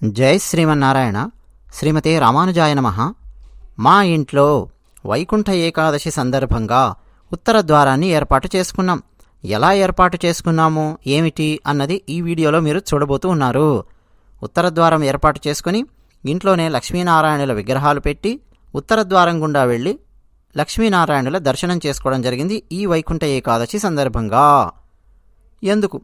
జై శ్రీమన్నారాయణ. శ్రీమతి రామానుజాయ నమ. మా ఇంట్లో వైకుంఠ ఏకాదశి సందర్భంగా ఉత్తర ద్వారాన్ని ఏర్పాటు చేసుకున్నాం. ఎలా ఏర్పాటు చేసుకున్నాము ఏమిటి అన్నది ఈ వీడియోలో మీరు చూడబోతూ ఉన్నారు. ఉత్తర ద్వారం ఏర్పాటు చేసుకుని ఇంట్లోనే లక్ష్మీనారాయణుల విగ్రహాలు పెట్టి ఉత్తర ద్వారం గుండా వెళ్ళి లక్ష్మీనారాయణుల దర్శనం చేసుకోవడం జరిగింది ఈ వైకుంఠ ఏకాదశి సందర్భంగా. ఎందుకు?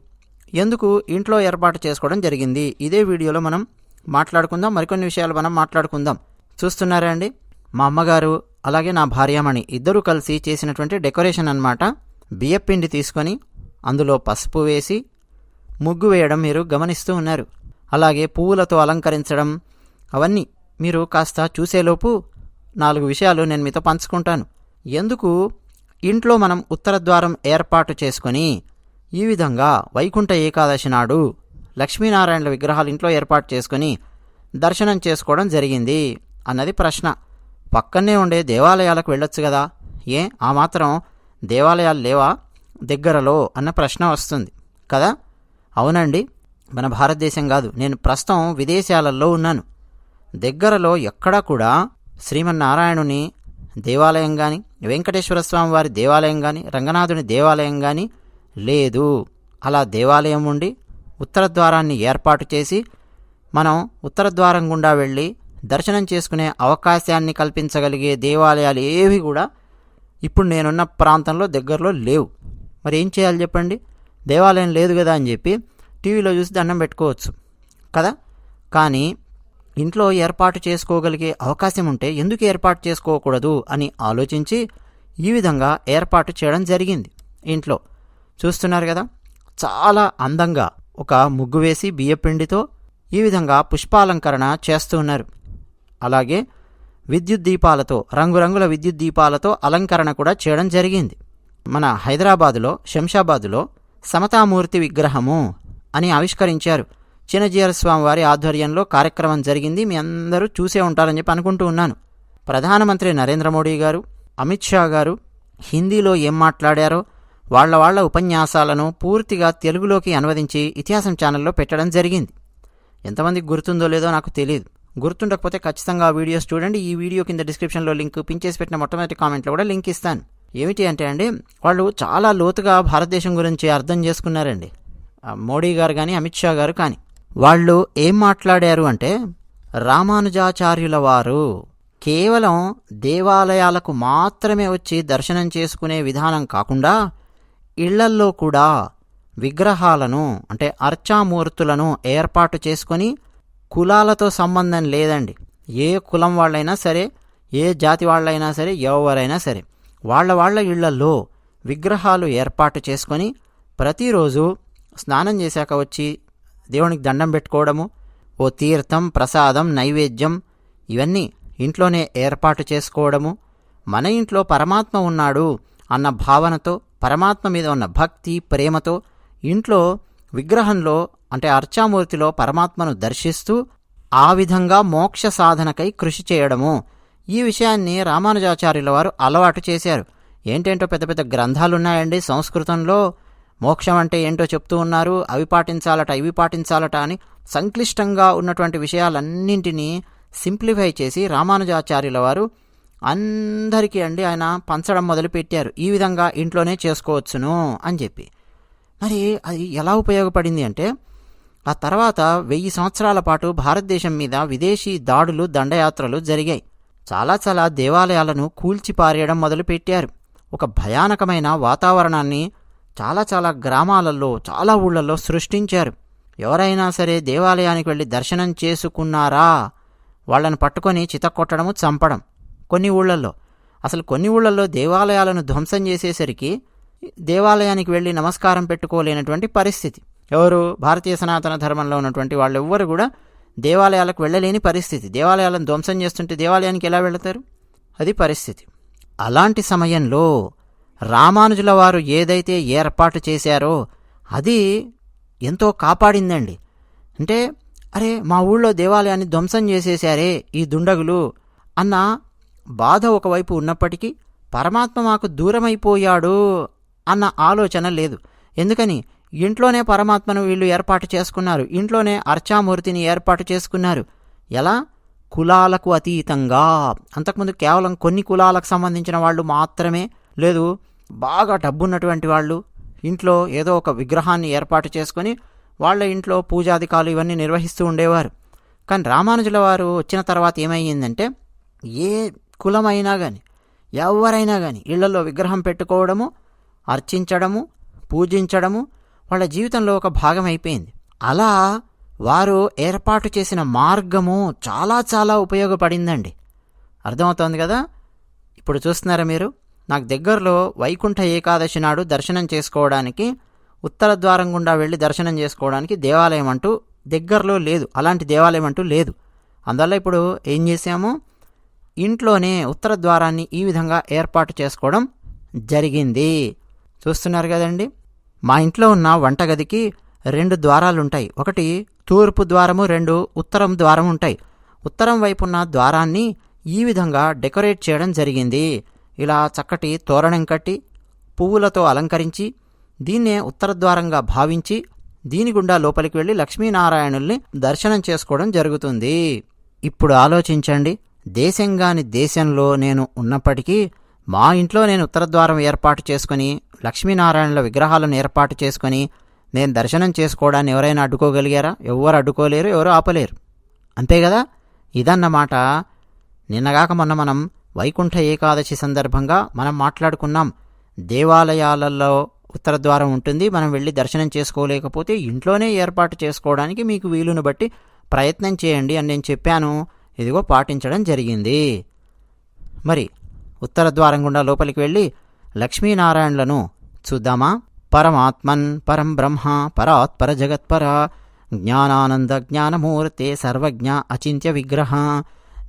ఎందుకు ఇంట్లో ఏర్పాటు చేసుకోవడం జరిగింది? ఇదే వీడియోలో మనం మాట్లాడుకుందాం. మరికొన్ని విషయాలు మనం మాట్లాడుకుందాం. చూస్తున్నారా అండి? మా అమ్మగారు అలాగే నా భార్యామణి ఇద్దరూ కలిసి చేసినటువంటి డెకరేషన్ అన్నమాట. బియ్యపిండి తీసుకొని అందులో పసుపు వేసి ముగ్గు వేయడం మీరు గమనిస్తూ ఉన్నారు. అలాగే పువ్వులతో అలంకరించడం అవన్నీ మీరు కాస్త చూసేలోపు నాలుగు విషయాలు నేను మీతో పంచుకుంటాను. ఎందుకు? ఇంట్లో మనం ఉత్తర ద్వారం ఏర్పాటు చేసుకొని ఈ విధంగా వైకుంఠ ఏకాదశి నాడు లక్ష్మీనారాయణుల విగ్రహాలు ఇంట్లో ఏర్పాటు చేసుకొని దర్శనం చేసుకోవడం జరిగింది అన్నది ప్రశ్న. పక్కనే ఉండే దేవాలయాలకు వెళ్ళొచ్చు కదా? ఏ? ఆ మాత్రం దేవాలయాలు లేవా? దగ్గరలో అన్న ప్రశ్న వస్తుంది. కదా? అవునండి. మన భారతదేశం కాదు. నేను ప్రస్తుతం విదేశాలలో ఉన్నాను. దగ్గరలో ఎక్కడా కూడా శ్రీమన్నారాయణుని దేవాలయం కానీ వెంకటేశ్వర స్వామి వారి దేవాలయం కానీ రంగనాథుని దేవాలయం కానీ లేదు. అలా దేవాలయం ఉండి ఉత్తర ద్వారాన్ని ఏర్పాటు చేసి మనం ఉత్తర ద్వారం గుండా వెళ్ళి దర్శనం చేసుకునే అవకాశాన్ని కల్పించగలిగే దేవాలయాలు ఏవి కూడా ఇప్పుడు నేనున్న ప్రాంతంలో దగ్గరలో లేవు. మరి ఏం చేయాలి చెప్పండి? దేవాలయం లేదు కదా అని చెప్పి టీవీలో చూసి దండం పెట్టుకోవచ్చు కదా? కానీ ఇంట్లో ఏర్పాటు చేసుకోగలిగే అవకాశం ఉంటే ఎందుకు ఏర్పాటు చేసుకోకూడదు అని ఆలోచించి ఈ విధంగా ఏర్పాటు చేయడం జరిగింది. ఇంట్లో చూస్తున్నారు కదా? చాలా అందంగా ఒక ముగ్గు వేసి బియ్యపిండితో ఈ విధంగా పుష్పాలంకరణ చేస్తూ ఉన్నారు. అలాగే విద్యుత్ దీపాలతో రంగురంగుల విద్యుత్ దీపాలతో అలంకరణ కూడా చేయడం జరిగింది. మన హైదరాబాదులో శంషాబాదులో సమతామూర్తి విగ్రహము అని ఆవిష్కరించారు. చిన్నజీయర స్వామివారి ఆధ్వర్యంలో కార్యక్రమం జరిగింది. మీ అందరూ చూసే ఉంటారని చెప్పి అనుకుంటూ ఉన్నాను. ప్రధానమంత్రి నరేంద్ర మోడీ గారు అమిత్ షా గారు హిందీలో ఏం మాట్లాడారో వాళ్ళ వాళ్ళ ఉపన్యాసాలను పూర్తిగా తెలుగులోకి అనువదించి ఇతిహాసం ఛానల్లో పెట్టడం జరిగింది. ఎంతమందికి గుర్తుందో లేదో నాకు తెలియదు గుర్తుండకపోతే ఖచ్చితంగా ఆ వీడియోస్ చూడండి. ఈ వీడియో కింద డిస్క్రిప్షన్లో లింక్ పించేసి చేసి పెట్టిన మొట్టమొదటి కామెంట్లో కూడా లింక్ ఇస్తాను. ఏమిటి అంటే అండి వాళ్ళు చాలా లోతుగా భారతదేశం గురించి అర్థం చేసుకున్నారండి. మోడీ గారు కానీ అమిత్ షా గారు కానీ. వాళ్ళు ఏం మాట్లాడారు అంటే రామానుజాచార్యుల వారు కేవలం దేవాలయాలకు మాత్రమే వచ్చి దర్శనం చేసుకునే విధానం కాకుండా ఇళ్ళల్లో కూడా విగ్రహాలను అంటే అర్చామూర్తులను ఏర్పాటు చేసుకొని కులాలతో సంబంధం లేదండి. ఏ కులం వాళ్ళైనా సరే ఏ జాతి వాళ్ళైనా సరే ఎవరైనా సరే వాళ్ళ వాళ్ళ ఇళ్ళల్లో విగ్రహాలు ఏర్పాటు చేసుకొని ప్రతిరోజు స్నానం చేశాక వచ్చి దేవునికి దండం పెట్టుకోవడము ఓ తీర్థం ప్రసాదం నైవేద్యం ఇవన్నీ ఇంట్లోనే ఏర్పాటు చేసుకోవడము మన ఇంట్లో పరమాత్మ ఉన్నాడు అన్న భావనతో పరమాత్మ మీద ఉన్న భక్తి ప్రేమతో ఇంట్లో విగ్రహంలో అంటే అర్చామూర్తిలో పరమాత్మను దర్శిస్తూ ఆ విధంగా మోక్ష సాధనకై కృషి చేయడము. ఈ విషయాన్ని రామానుజాచార్యుల వారు అలవాటు చేశారు. ఏంటేంటో పెద్ద పెద్ద గ్రంథాలున్నాయండి సంస్కృతంలో. మోక్షం అంటే ఏంటో చెప్తూ ఉన్నారు. అవి పాటించాలట ఇవి పాటించాలట అని సంక్లిష్టంగా ఉన్నటువంటి విషయాలన్నింటినీ సింప్లిఫై చేసి రామానుజాచార్యుల వారు అందరికీ అండి ఆయన పంచడం మొదలుపెట్టారు. ఈ విధంగా ఇంట్లోనే చేసుకోవచ్చును అని చెప్పి. మరి అది ఎలా ఉపయోగపడింది అంటే ఆ తర్వాత వెయ్యి సంవత్సరాల పాటు భారతదేశం మీద విదేశీ దాడులు దండయాత్రలు జరిగాయి. చాలా చాలా దేవాలయాలను కూల్చిపారేయడం మొదలుపెట్టారు. ఒక భయానకమైన వాతావరణాన్ని చాలా చాలా గ్రామాలలో చాలా ఊళ్ళల్లో సృష్టించారు. ఎవరైనా సరే దేవాలయానికి వెళ్ళి దర్శనం చేసుకున్నారా? వాళ్ళని పట్టుకొని చితక్కొట్టడము చంపడం. కొన్ని ఊళ్ళల్లో. అసలు కొన్ని ఊళ్ళల్లో దేవాలయాలను ధ్వంసం చేసేసరికి దేవాలయానికి వెళ్ళి నమస్కారం పెట్టుకోలేనటువంటి పరిస్థితి. ఎవరు? భారతీయ సనాతన ధర్మంలో ఉన్నటువంటి వాళ్ళు ఎవ్వరు కూడా దేవాలయాలకు వెళ్ళలేని పరిస్థితి. దేవాలయాలను ధ్వంసం చేస్తుంటే దేవాలయానికి ఎలా వెళతారు? అది పరిస్థితి. అలాంటి సమయంలో రామానుజుల వారు ఏదైతే ఏర్పాటు చేశారో అది ఎంతో కాపాడిందండి. అంటే అరే మా ఊళ్ళో దేవాలయాన్ని ధ్వంసం చేసేశారే ఈ దుండగులు అన్న బాధ ఒకవైపు ఉన్నప్పటికీ పరమాత్మ మాకు దూరమైపోయాడు అన్న ఆలోచన లేదు. ఎందుకని? ఇంట్లోనే పరమాత్మను వీళ్ళు ఏర్పాటు చేసుకున్నారు. ఇంట్లోనే అర్చామూర్తిని ఏర్పాటు చేసుకున్నారు. ఎలా? కులాలకు అతీతంగా. అంతకుముందు కేవలం కొన్ని కులాలకు సంబంధించిన వాళ్ళు మాత్రమే లేదు. బాగా డబ్బున్నటువంటి వాళ్ళు ఇంట్లో ఏదో ఒక విగ్రహాన్ని ఏర్పాటు చేసుకొని వాళ్ళ ఇంట్లో పూజాధికాలు ఇవన్నీ నిర్వహిస్తూ ఉండేవారు. కానీ రామానుజుల వారు వచ్చిన తర్వాత ఏమయ్యిందంటే ఏ కులమైనా కానీ ఎవరైనా కానీ ఇళ్ళలో విగ్రహం పెట్టుకోవడము అర్చించడము పూజించడము వాళ్ళ జీవితంలో ఒక భాగం అయిపోయింది. అలా వారు ఏర్పాటు చేసిన మార్గము చాలా చాలా ఉపయోగపడిందండి. అర్థమవుతోంది కదా? ఇప్పుడు చూస్తున్నారా మీరు? నాకు దగ్గరలో వైకుంఠ ఏకాదశి నాడు దర్శనం చేసుకోవడానికి ఉత్తర ద్వారం గుండా వెళ్ళి దర్శనం చేసుకోవడానికి దేవాలయం అంటూ దగ్గరలో లేదు. అలాంటి దేవాలయం అంటూ లేదు. అందువల్ల ఇప్పుడు ఏం చేసాము ఇంట్లోనే ఉత్తర ద్వారాన్ని ఈ విధంగా ఏర్పాటు చేసుకోవడం జరిగింది. చూస్తున్నారు కదండి? మా ఇంట్లో ఉన్న వంటగదికి రెండు ద్వారాలు ఉంటాయి ఒకటి తూర్పు ద్వారము రెండు ఉత్తరం ద్వారం ఉంటాయి. ఉత్తరం వైపున్న ద్వారాన్ని ఈ విధంగా డెకరేట్ చేయడం జరిగింది. ఇలా చక్కటి తోరణం కట్టి పువ్వులతో అలంకరించి దీన్నే ఉత్తర ద్వారంగా భావించి దీని గుండా లోపలికి వెళ్ళి లక్ష్మీనారాయణుల్ని దర్శనం చేసుకోవడం జరుగుతుంది. ఇప్పుడు ఆలోచించండి. దేశంగాని దేశంలో నేను ఉన్నప్పటికీ మా ఇంట్లో నేను ఉత్తర ద్వారం ఏర్పాటు చేసుకుని లక్ష్మీనారాయణుల విగ్రహాలను ఏర్పాటు చేసుకొని నేను దర్శనం చేసుకోవడాన్ని ఎవరైనా అడ్డుకోగలిగారా? ఎవరు అడ్డుకోలేరు ఎవరు ఆపలేరు. అంతే కదా ఇదన్నమాట. నిన్నగాక మొన్న మనం వైకుంఠ ఏకాదశి సందర్భంగా మనం మాట్లాడుకున్నాం. దేవాలయాలలో ఉత్తర ద్వారం ఉంటుంది మనం వెళ్ళి దర్శనం చేసుకోలేకపోతే ఇంట్లోనే ఏర్పాటు చేసుకోవడానికి మీకు వీలును బట్టి ప్రయత్నం చేయండి అని నేను చెప్పాను. ఇదిగో పాటించడం జరిగింది. మరి ఉత్తర ద్వారం గుండా లోపలికి వెళ్ళి లక్ష్మీనారాయణులను చూద్దామా? పరమాత్మన్ పరం బ్రహ్మ పరాత్పర జగత్పర జ్ఞానానంద జ్ఞానమూర్తే సర్వజ్ఞ అచింత్య విగ్రహ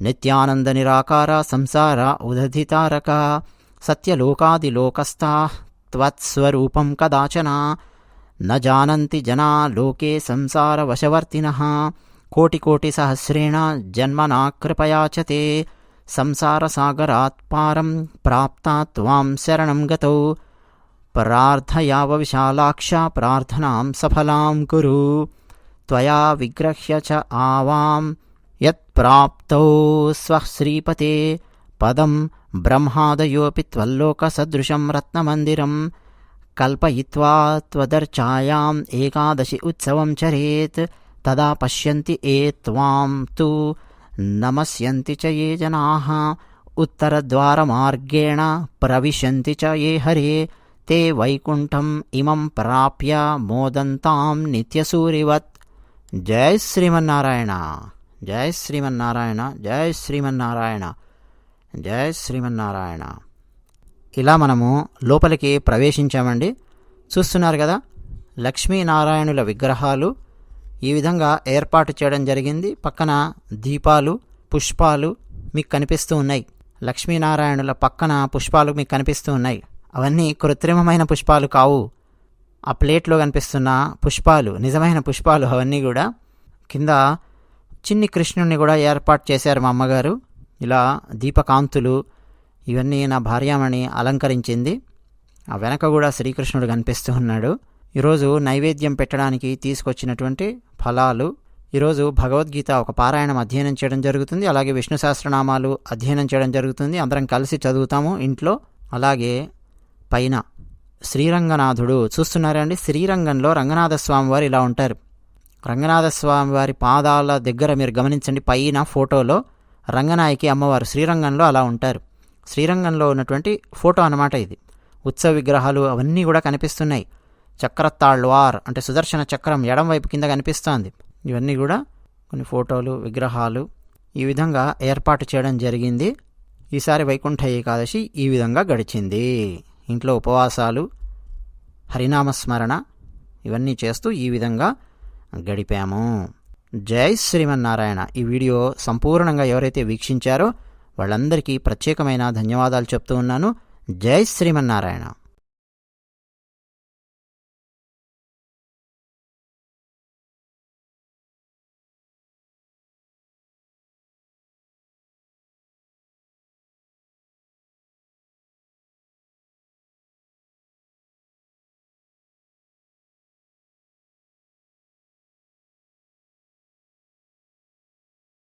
నిత్యానంద నిరాకార సంసార ఉదధితారక సత్యలోకాదిలోకస్థా త్వత్స్వరూపం కదాచన న జానంతి జనా లోకే సంసారవశవర్తినः కోటికోటిసహస్రేణ జన్మనా కృపయా చ తే సంసారసాగరాత్ పారం ప్రాప్తా త్వాం శరణం గతౌ ప్రార్థయావ విశాలాక్ష ప్రార్థనాం సఫలాం కురు త్వయా విగ్రహ్య చ ఆవాం యత్ప్రాప్తౌ స్వః శ్రీపతే పదం బ్రహ్మాదయోపి త్వల్లోకసదృశం రత్నమందిరం కల్పయిత్వా త్వదర్చాయాం ఏకాదశి ఉత్సవం చరేత్ తదా పశ్యంతి ఏ త్వాం తు నమస్యంతి చ ఏ జనా ఉత్తరద్వారమార్గేణ ప్రవిశంతి చ ఏ హరే తే వైకుంఠం ఇమం ప్రాప్య మోదంతాం నిత్యసూరివత్ జై శ్రీమన్నారాయణ జై శ్రీమన్నారాయణ జై శ్రీమన్నారాయణ జై శ్రీమన్నారాయణ ఇలా మనము లోపలికి ప్రవేశించామండి. చూస్తున్నారు కదా? లక్ష్మీనారాయణుల విగ్రహాలు ఈ విధంగా ఏర్పాటు చేయడం జరిగింది. పక్కన దీపాలు పుష్పాలు మీకు కనిపిస్తూ ఉన్నాయి. లక్ష్మీనారాయణుల పక్కన పుష్పాలు మీకు కనిపిస్తూ ఉన్నాయి. అవన్నీ కృత్రిమమైన పుష్పాలు కావు. ఆ ప్లేట్లో కనిపిస్తున్న పుష్పాలు నిజమైన పుష్పాలు అవన్నీ కూడా కింద చిన్ని కృష్ణుడిని కూడా ఏర్పాటు చేశారు మా అమ్మగారు. ఇలా దీపకాంతులు ఇవన్నీ నా భార్యామణి అలంకరించింది. ఆ వెనక కూడా శ్రీకృష్ణుడు కనిపిస్తూ ఉన్నాడు. ఈరోజు నైవేద్యం పెట్టడానికి తీసుకొచ్చినటువంటి ఫలాలు ఈరోజు భగవద్గీత ఒక పారాయణం అధ్యయనం చేయడం జరుగుతుంది అలాగే విష్ణు సహస్రనామాలు అధ్యయనం చేయడం జరుగుతుంది అందరం కలిసి చదువుతాము ఇంట్లో. అలాగే పైన శ్రీరంగనాథుడు చూస్తున్నారండి శ్రీరంగంలో రంగనాథస్వామి వారు ఇలా ఉంటారు. రంగనాథస్వామి వారి పాదాల దగ్గర మీరు గమనించండి పైన ఫోటోలో రంగనాయకి అమ్మవారు శ్రీరంగంలో అలా ఉంటారు. శ్రీరంగంలో ఉన్నటువంటి ఫోటో అన్నమాట ఇది. ఉత్సవ విగ్రహాలు అవన్నీ కూడా కనిపిస్తున్నాయి. చక్రతాళ్వార్ అంటే సుదర్శన చక్రం ఎడం వైపు కింద కనిపిస్తోంది. ఇవన్నీ కూడా కొన్ని ఫోటోలు విగ్రహాలు ఈ విధంగా ఏర్పాటు చేయడం జరిగింది. ఈసారి వైకుంఠ ఏకాదశి ఈ విధంగా గడిచింది. ఇంట్లో ఉపవాసాలు హరినామస్మరణ ఇవన్నీ చేస్తూ ఈ విధంగా గడిపాము. జై శ్రీమన్నారాయణ. ఈ వీడియో సంపూర్ణంగా ఎవరైతే వీక్షించారో వాళ్ళందరికీ ప్రత్యేకమైన ధన్యవాదాలు చెప్తూ ఉన్నాను. జై శ్రీమన్నారాయణ.